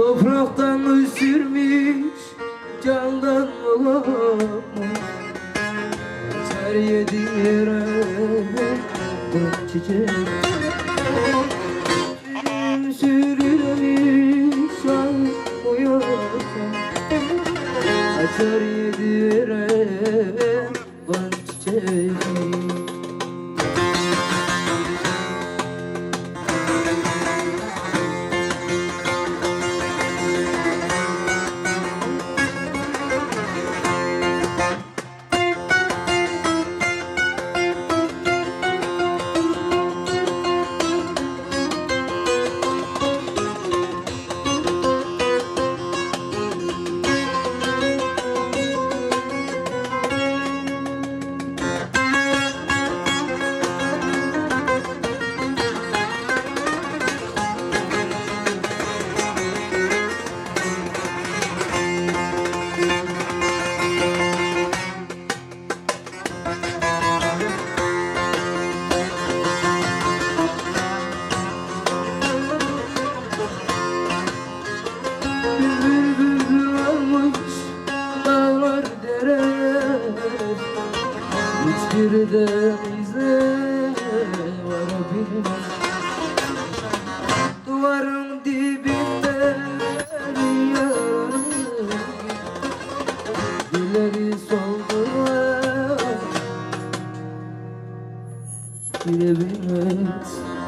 Uzaktan sürmüş candan olamam Her yedi yere bu çiçek. Sürülmüş uyansam Açar yedi yere bu çiçeği Hiçbiri de bize varabilmez Duvarın dibinde bir yaranın Gülleri soldular. Bilebilmez